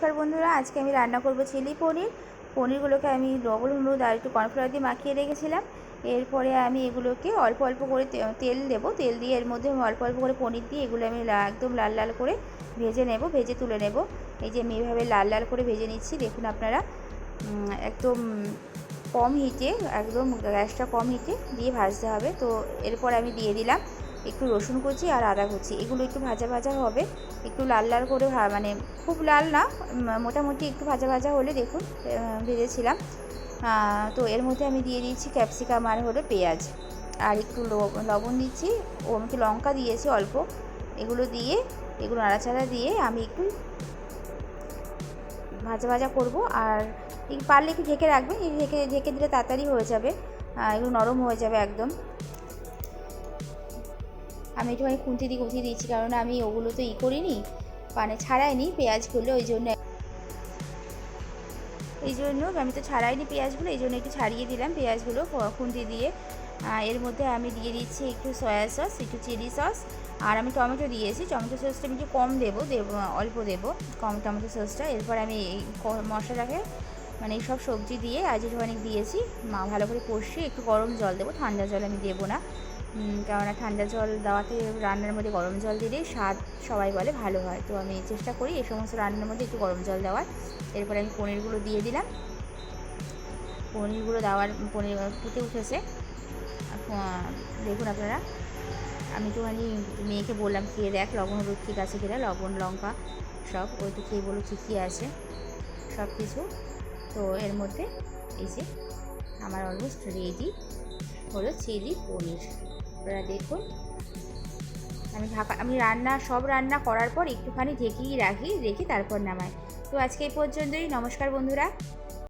নমস্কার বন্ধুরা, আজকে আমি রান্না করব চিলি পনির। পনিরগুলোকে আমি লবণ, হলুদ আর একটু কর্নফ্লাওয়ার দিয়ে মাখিয়ে রেখেছিলাম। এরপরে আমি এগুলোকে অল্প অল্প করে তেল দেব। তেল দিয়ে এর মধ্যে অল্প অল্প করে পনির দিয়ে এগুলো আমি একদম লাল লাল করে ভেজে নেব, ভেজে তুলে নেব। এই যে আমি এভাবে লাল লাল করে ভেজে নিচ্ছি, দেখুন আপনারা। একদম কম হিটে, একদম গ্যাসটা কম হিটে দিয়ে ভাজতে হবে। তো এরপর আমি দিয়ে দিলাম একটু রসুন কুচি আর আদা কুচি। এগুলো একটু ভাজা ভাজা হবে। একটু লাল লাল করে মানে খুব লাল না মোটামুটি একটু ভাজা ভাজা হলে দেখুন ভেজেছিলাম। তো এর মধ্যে আমি দিয়ে দিয়েছি ক্যাপসিকাম আর হলো পেঁয়াজ। আর একটু লবণ দিচ্ছি। ও আমি লঙ্কা দিয়েছি অল্প। এগুলো দিয়ে, এগুলো নাড়াচাড়া দিয়ে আমি একটু ভাজা ভাজা করব। আর পারলে একটু ঢেকে রাখবেন। ঢেকে ঢেকে দিলে তাড়াতাড়ি হয়ে যাবে। এগুলো নরম হয়ে যাবে একদম। আমি একটুখানি খুন্তি দিয়ে গুঁথিয়ে দিচ্ছি কারণ আমি ওগুলো তো ই করিনি মানে ছাড়াইনি পেঁয়াজগুলো ওই জন্য এই জন্য আমি তো ছাড়াইনি পেঁয়াজগুলো, এই জন্য একটু ছাড়িয়ে দিলাম পেঁয়াজগুলো খ- খুন্তি দিয়ে। এর মধ্যে আমি দিয়ে দিচ্ছি একটু সয়া সস, একটু চিলি সস, আর আমি টমেটো দিয়েছি। টমেটো সসটা আমি একটু কম দেবো দেবো, অল্প দেবো, কম টমেটো সসটা। এরপর আমি এই মশলাটাকে মানে এই সব সবজি দিয়ে আজ একটু অনেক দিয়েছি, মা ভালো করে কষিয়ে একটু গরম জল দেবো, ঠান্ডা জল আমি দেবো না। কেননা ঠান্ডা জল দেওয়াতে রান্নার মধ্যে গরম জল দিলেই স্বাদ সবাই বলে ভালো হয়। তো আমি চেষ্টা করি এই সমস্ত রান্নার মধ্যে একটু গরম জল দেওয়ার। এরপরে আমি পনিরগুলো দিয়ে দিলাম। পনিরগুলো দেওয়ার, পনির ফুটে উঠেছে। দেখুন আপনারা, আমি একটুখানি মেয়েকে বললাম খেয়ে দেখ, লবণ, হলুদ ঠিক আছে কিনা লবণ, লঙ্কা, সব, ওই তো খেয়ে বলো ঠিকই আছে? সব কিছু। তো এর মধ্যে এই যে, আমার অলমোস্ট রেডি হলো চিলি পনির। আপনারা দেখুন। আমি ঢাকা আমি রান্না, সব রান্না করার পর একটুখানি ঢেকেই রাখি, রেখে তারপর নামাই। তো আজকে এই পর্যন্তই, নমস্কার বন্ধুরা।